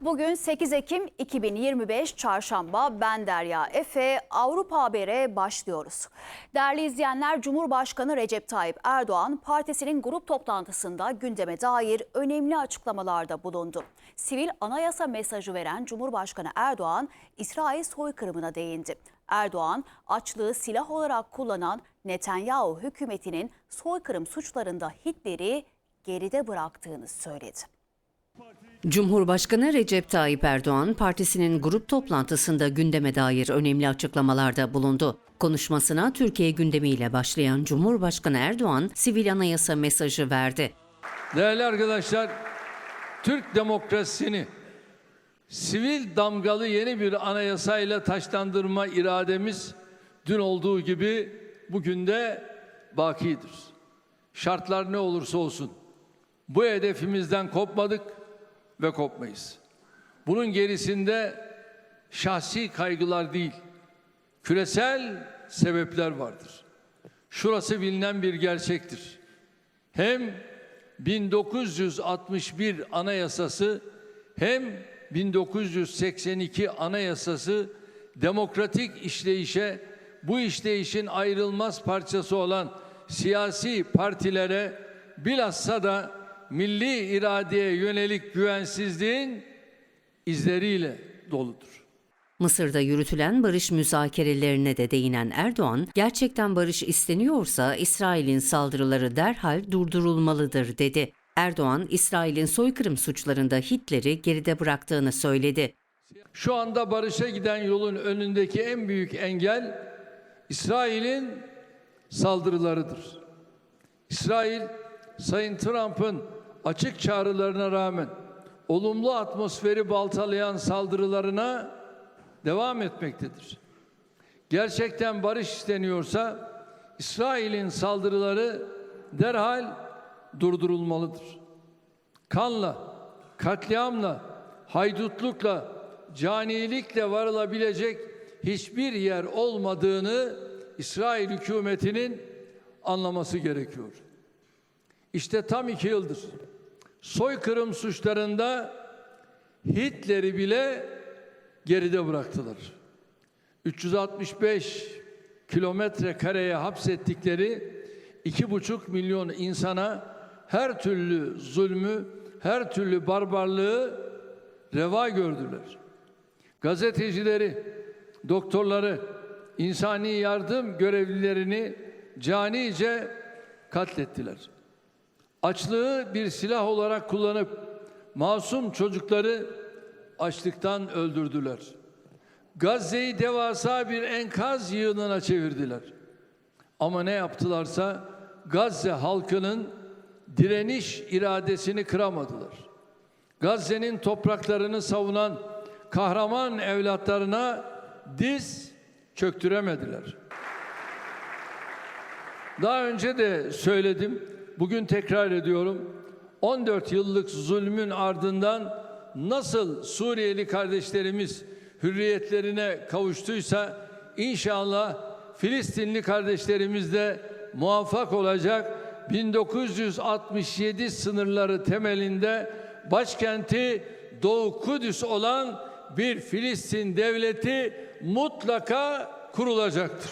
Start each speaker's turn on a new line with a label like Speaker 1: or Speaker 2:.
Speaker 1: Bugün 8 Ekim 2025 Çarşamba ben Derya Efe Avrupa Haber'e başlıyoruz. Değerli izleyenler Cumhurbaşkanı Recep Tayyip Erdoğan partisinin grup toplantısında gündeme dair önemli açıklamalarda bulundu. Sivil anayasa mesajı veren Cumhurbaşkanı Erdoğan İsrail soykırımına değindi. Erdoğan açlığı silah olarak kullanan Netanyahu hükümetinin soykırım suçlarında Hitler'i geride bıraktığını söyledi.
Speaker 2: Cumhurbaşkanı Recep Tayyip Erdoğan partisinin grup toplantısında gündeme dair önemli açıklamalarda bulundu. Konuşmasına Türkiye gündemiyle başlayan Cumhurbaşkanı Erdoğan sivil anayasa mesajı verdi.
Speaker 3: Değerli arkadaşlar, Türk demokrasisini sivil damgalı yeni bir anayasayla taşlandırma irademiz dün olduğu gibi bugün de bakidir. Şartlar ne olursa olsun bu hedefimizden kopmadık ve kopmayız. Bunun gerisinde şahsi kaygılar değil, küresel sebepler vardır. Şurası bilinen bir gerçektir. Hem 1961 Anayasası hem 1982 Anayasası demokratik işleyişe bu işleyişin ayrılmaz parçası olan siyasi partilere bilhassa da milli iradeye yönelik güvensizliğin izleriyle doludur.
Speaker 2: Mısır'da yürütülen barış müzakerelerine de değinen Erdoğan, gerçekten barış isteniyorsa İsrail'in saldırıları derhal durdurulmalıdır dedi. Erdoğan, İsrail'in soykırım suçlarında Hitler'i geride bıraktığını söyledi.
Speaker 3: Şu anda barışa giden yolun önündeki en büyük engel İsrail'in saldırılarıdır. İsrail, Sayın Trump'ın açık çağrılarına rağmen olumlu atmosferi baltalayan saldırılarına devam etmektedir. Gerçekten barış isteniyorsa İsrail'in saldırıları derhal durdurulmalıdır. Kanla, katliamla, haydutlukla, canilikle varılabilecek hiçbir yer olmadığını İsrail hükümetinin anlaması gerekiyor. İşte tam iki yıldır soykırım suçlarında Hitler'i bile geride bıraktılar. 365 kilometre kareye hapsettikleri iki buçuk milyon insana her türlü zulmü, her türlü barbarlığı reva gördüler. Gazetecileri, doktorları, insani yardım görevlilerini canice katlettiler. Açlığı bir silah olarak kullanıp masum çocukları açlıktan öldürdüler. Gazze'yi devasa bir enkaz yığınına çevirdiler. Ama ne yaptılarsa Gazze halkının direniş iradesini kıramadılar. Gazze'nin topraklarını savunan kahraman evlatlarına diz çöktüremediler. Daha önce de söyledim, bugün tekrar ediyorum. 14 yıllık zulmün ardından nasıl Suriyeli kardeşlerimiz hürriyetlerine kavuştuysa inşallah Filistinli kardeşlerimiz de muvaffak olacak. 1967 sınırları temelinde başkenti Doğu Kudüs olan bir Filistin devleti mutlaka kurulacaktır.